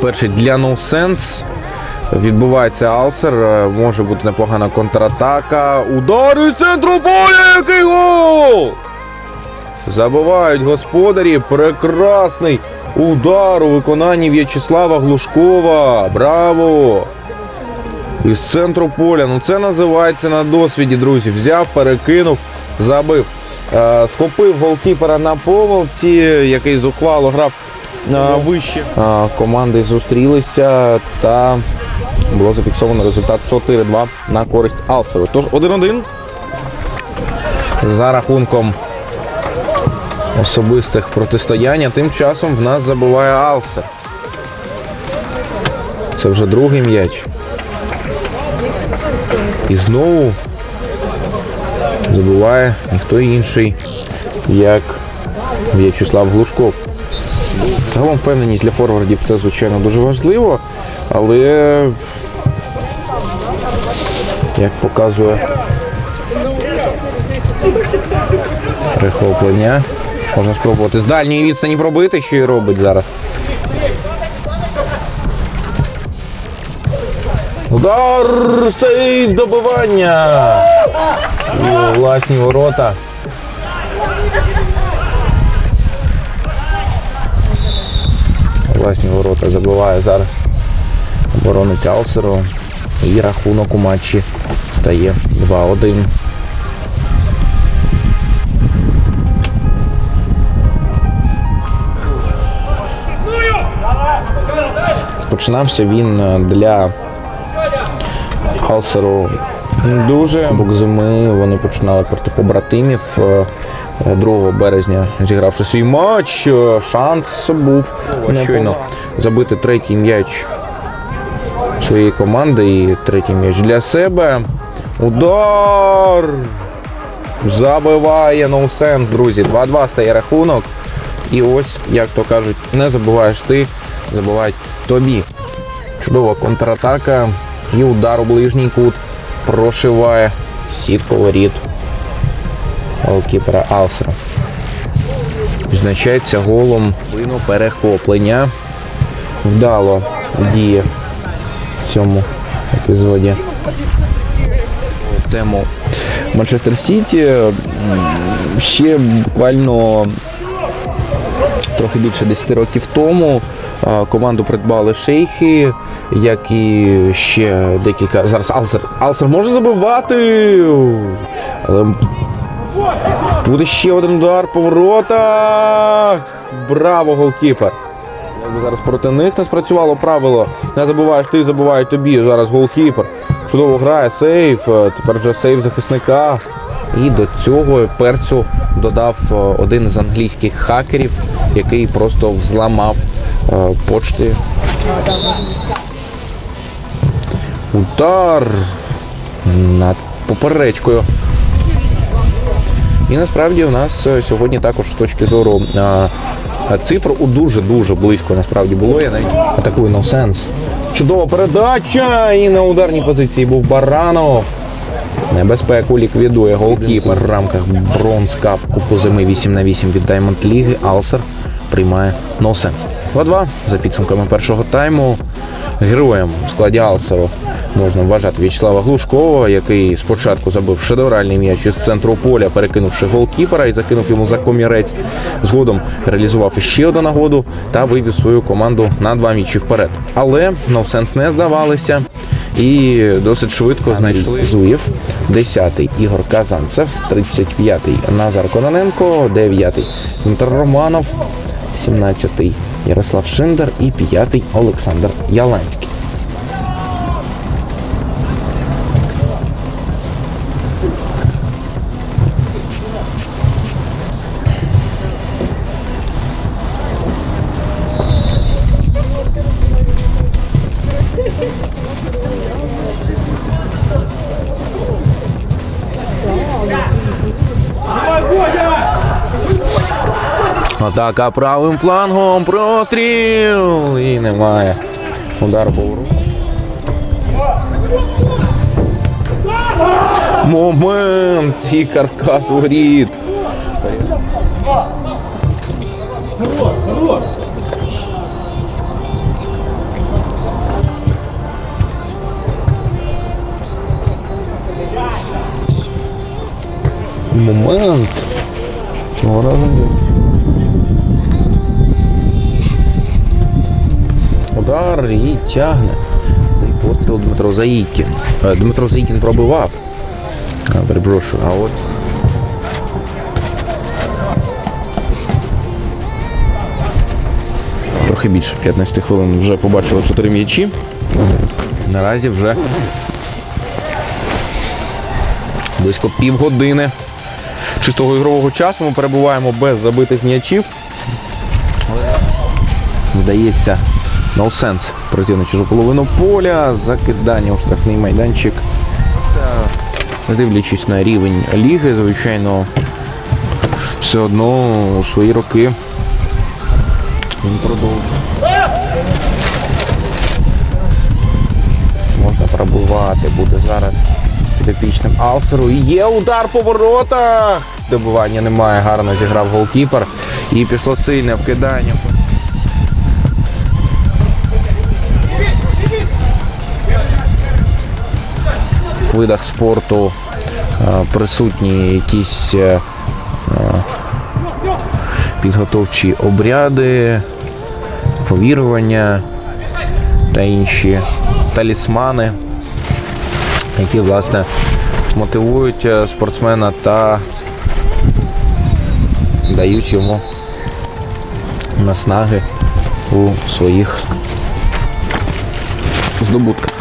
Перший для No Відбувається Алсер. Е, Може бути непогана контратака. Удар із центру поля! Який гол! Забивають господарі. Прекрасний удар у виконанні В'ячеслава Глушкова. Браво! Із центру поля. Ну це називається на досвіді, друзі. Взяв, перекинув, забив. Е, схопив голкіпера на помилці, який зухвало грав вище. Е, команди зустрілися та було зафіксовано результат 4-2 на користь Алсеру. Тож 1-1 за рахунком особистих протистояння. Тим часом в нас забиває Алсер. Це вже другий м'яч. І знову забуває ніхто інший, як В'ячеслав Глушков. Загалом впевненість для форвардів це, звичайно, дуже важливо, але як показує перехоплення, можна спробувати з дальньої відстані пробити, що і робить зараз. Удар! Сейв добивання! У власні ворота. Власні ворота забиває зараз оборонець Алсеру. І рахунок у матчі стає 2-1. Починався він е, для Халсеру дуже. Бок зими вони починали проти побратимів. Е, е, 2 березня зігравши свій матч. е, Шанс був щойно забити третій м'яч своєї команди і третій м'яч для себе. Удар! Забиває ноусенс, друзі. 2-2 стає рахунок. І ось, як то кажуть, не забуваєш ти, забувають тобі. Чудова контратака і удар у ближній кут прошиває сітку воріт голкіпера Алсера. Відзначається голом перехоплення. Вдало діє в цьому епізоді. Тему Манчестер Сіті ще буквально трохи більше 10 років тому команду придбали шейхи, як і ще декілька. Зараз Алсер. Алсер може забивати. Але буде ще один удар по воротах. Браво, голкіпер. Якби зараз проти них не спрацювало правило. Не забуваєш ти, забувають тобі. Зараз голкіпер. Чудово грає, сейф. Е, Тепер вже сейф захисника. І до цього перцю додав е, один з англійських хакерів, який просто взламав е, почти. Удар над поперечкою. І насправді у нас е, сьогодні також з точки зору а, цифр у дуже-дуже близько насправді було. Я навіть атакую no. Чудова передача! І на ударній позиції був Баранов. Небезпеку ліквідує голкіпер в рамках Бронз Кап Кубку зими 8 на 8 від Diamond Ліги. Алсер приймає no 2-2 за підсумками першого тайму. Героєм складі Алсеру можна вважати В'ячеслава Глушкова, який спочатку забив шедевральний м'яч із центру поля, перекинувши голкіпера і закинув йому за комірець. Згодом реалізував іще одну нагоду та вивів свою команду на два м'ячі вперед. Але Новсенс не здавалися і досить швидко знайшли Зуєв. 10-й Ігор Казанцев, 35-й Назар Кононенко, 9-й Дмитро Романов, 17-й Ярослав Шиндер і 5-й Олександр Яланський. Атака правим флангом. Простріл. І немає. Удар по. Момент. І каркас воріт. Момент. Чого разом? Удар і тягне. Цей постріл Дмитро Заїкін. Е, Дмитро Заїкін пробивав. Перепрошую, а от. Трохи більше 15 хвилин вже побачили 4 м'ячі. Наразі вже близько півгодини чистого ігрового часу. Ми перебуваємо без забитих м'ячів. Вдається ноусенс пройти на чужу половину поля, закидання у штрафний майданчик. Це, дивлячись на рівень ліги, звичайно, все одно у свої роки він продовжує. Можна пробувати буде зараз підопічним Алсеру. І Є удар по воротах. Добивання немає, гарно зіграв голкіпер. І пішло сильне вкидання. Видах спорту е, присутні якісь е, е, підготовчі обряди, повірування та інші талісмани, які власне мотивують спортсмена та дають йому наснаги у своїх здобутках.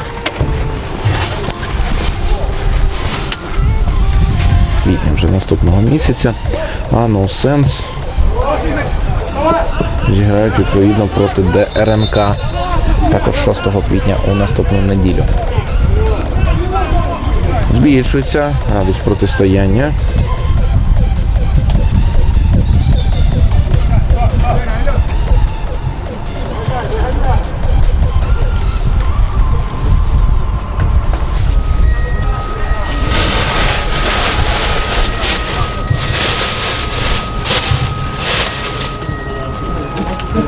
Вже наступного місяця, а No Sense зіграють відповідно проти ДРНК також 6 квітня у наступну неділю. Збільшується радість протистояння.